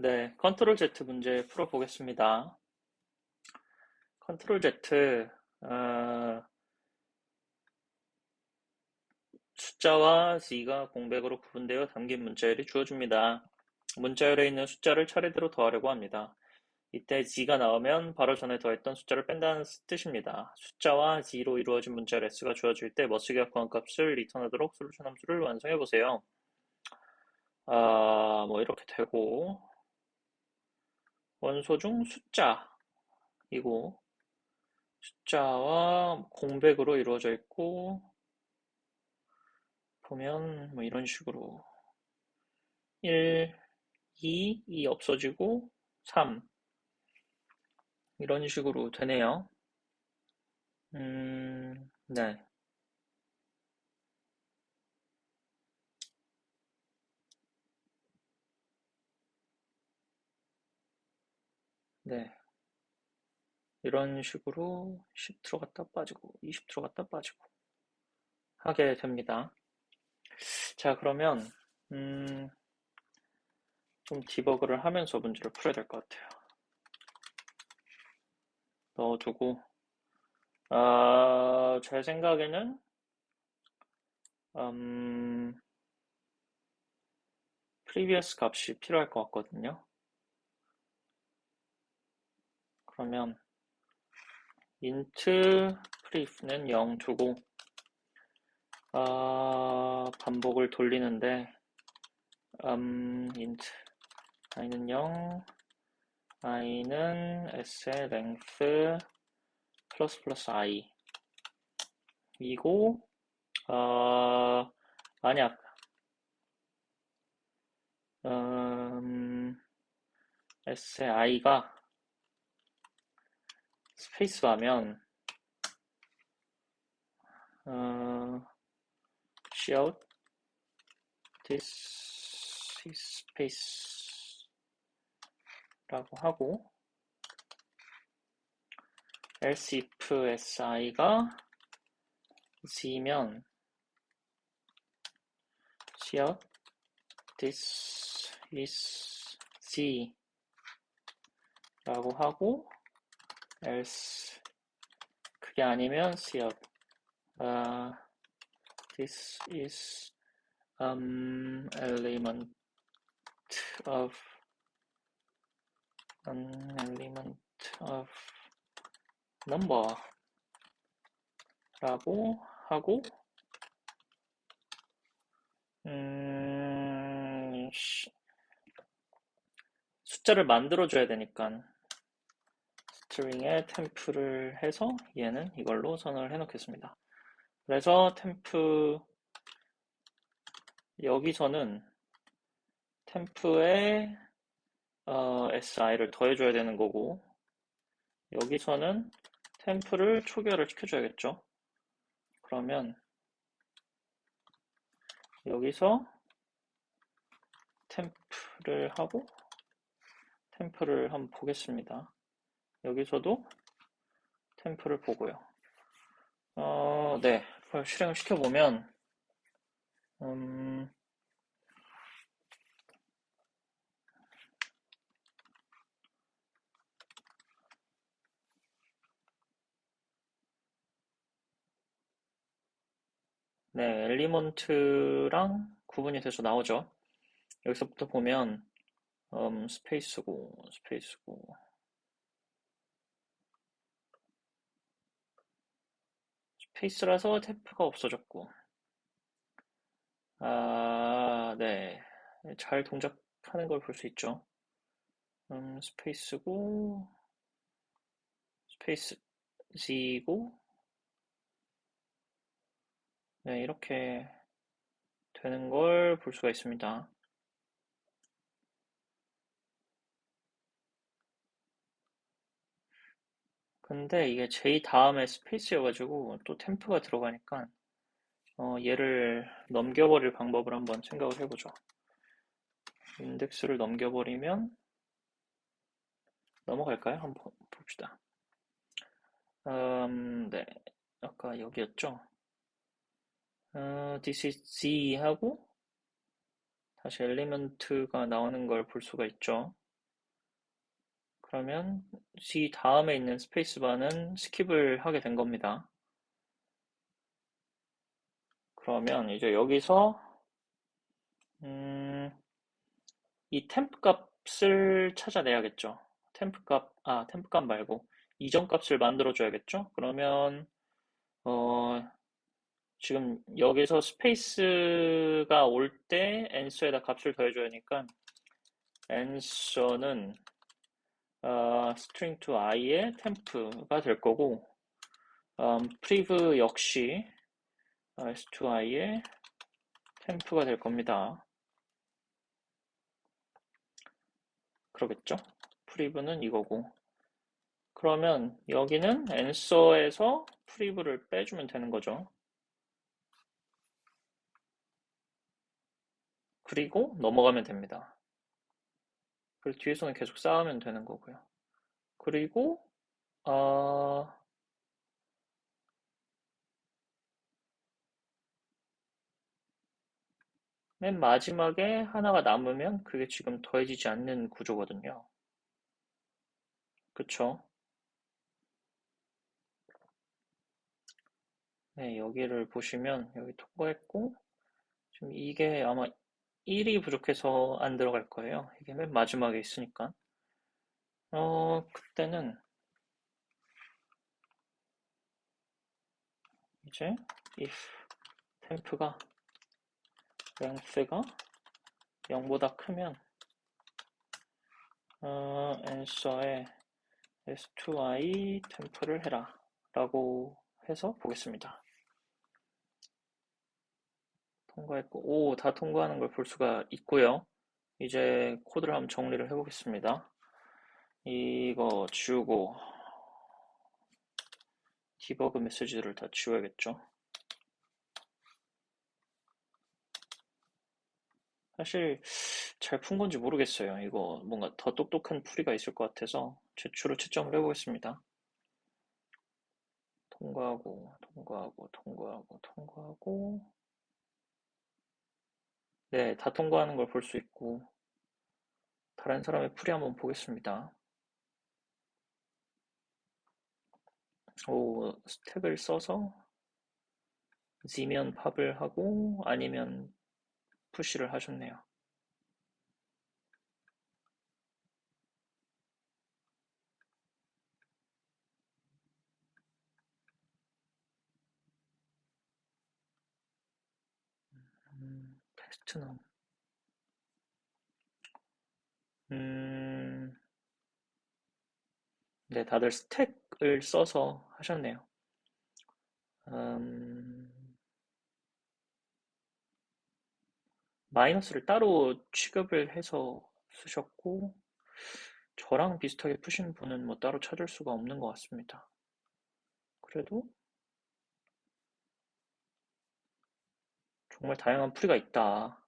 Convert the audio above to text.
네, 컨트롤 Z 문제 풀어보겠습니다. 컨트롤 Z, 어, 숫자와 Z가 공백으로 구분되어 담긴 문자열이 주어집니다. 문자열에 있는 숫자를 차례대로 더하려고 합니다. 이때 Z가 나오면 바로 전에 더했던 숫자를 뺀다는 뜻입니다. 숫자와 Z로 이루어진 문자열 S가 주어질 때 머스기와 구한 값을 리턴하도록 솔루션 함수를 완성해보세요. 아, 뭐 이렇게 되고 원소 중 숫자이고 숫자와 공백으로 이루어져 있고 보면 뭐 이런 식으로 1, 2, 2 없어지고 3 이런 식으로 되네요. 음, 네. 네. 이런 식으로 10 들어갔다 빠지고 20 들어갔다 빠지고 하게 됩니다. 자, 그러면 음, 좀 디버그를 하면서 문제를 풀어야 될 것 같아요. 넣어두고 아, 제 생각에는 음, previous 값이 필요할 것 같거든요. 그러면 int pref는 0 두고 아, 반복을 돌리는데 음, int i는 0 i는 s의 length 플러스 플러스 i. 이고 어, 만약 음, s의 i가 스페이스바면 어, shout this is space 라고 하고 else if si가 z면 shout this is z 라고 하고 else 그게 아니면 시업 uh, this is um, element of an element of number 라고 하고 음, 숫자를 만들어 줘야 되니까 스트링에 템프를 해서 얘는 이걸로 선언을 해 놓겠습니다. 그래서 템프 여기서는 템프에 어, si를 더해줘야 되는 거고 여기서는 템프를 초기화를 시켜줘야겠죠. 그러면 여기서 템프를 하고 템프를 한번 보겠습니다. 여기서도 템플을 보고요. 어, 네. 실행을 시켜보면, 음, 네, 엘리먼트랑 구분이 돼서 나오죠. 여기서부터 보면, 음, 스페이스고, 스페이스고, 페이스라서 탭프가 없어졌고 아, 네. 잘 동작하는 걸 볼 수 있죠. 음, 스페이스고 스페이스 Z고 네, 이렇게 되는 걸 볼 수가 있습니다. 근데 이게 J 다음에 스페이스여가지고 또 템프가 들어가니까 어, 얘를 넘겨버릴 방법을 한번 생각을 해보죠. 인덱스를 넘겨버리면 넘어갈까요? 한번 봅시다. 음, 네. 아까 여기였죠? 어, this is Z 하고 다시 엘리먼트가 나오는 걸 볼 수가 있죠. 그러면 C 다음에 있는 스페이스바는 스킵을 하게 된 겁니다. 그러면 이제 여기서 음, 이 템프 값을 찾아내야겠죠. 템프 값, 아, 템프 값 말고 이전 값을 만들어 줘야겠죠. 그러면 어, 지금 여기서 스페이스가 올때 answer에다 값을 더해줘야 하니까 answer는 어, string to i의 temp가 될 거고 음, priv 역시 어, s2i의 temp가 될 겁니다. 그러겠죠? priv는 이거고 그러면 여기는 answer에서 priv를 빼주면 되는 거죠. 그리고 넘어가면 됩니다. 그리고 뒤에서는 계속 쌓으면 되는 거고요. 그리고 어, 맨 마지막에 하나가 남으면 그게 지금 더해지지 않는 구조거든요. 그쵸? 네, 여기를 보시면 여기 통과했고 지금 이게 아마 1이 부족해서 안 들어갈 거예요. 이게 맨 마지막에 있으니까. 어, 그때는 이제 if 템프가 length가 0보다 크면 어, answer에 s2i 템프를 해라 라고 해서 보겠습니다. 통과했고, 오, 다 통과하는 걸 볼 수가 있고요. 이제 코드를 한번 정리를 해보겠습니다. 이거 지우고, 디버그 메시지들을 다 지워야겠죠. 사실 잘 푼 건지 모르겠어요. 이거 뭔가 더 똑똑한 풀이가 있을 것 같아서 제출로 채점을 해보겠습니다. 통과하고, 통과하고, 통과하고, 통과하고, 네, 다 통과하는 걸 볼 수 있고, 다른 사람의 풀이 한번 보겠습니다. 오, 스택을 써서 Z면 팝을 하고 아니면 푸시를 하셨네요. 음, 테스트는 음, 네, 다들 스택을 써서 하셨네요. 음, 마이너스를 따로 취급을 해서 쓰셨고, 저랑 비슷하게 푸신 분은 뭐 따로 찾을 수가 없는 것 같습니다. 그래도 정말 다양한 풀이가 있다.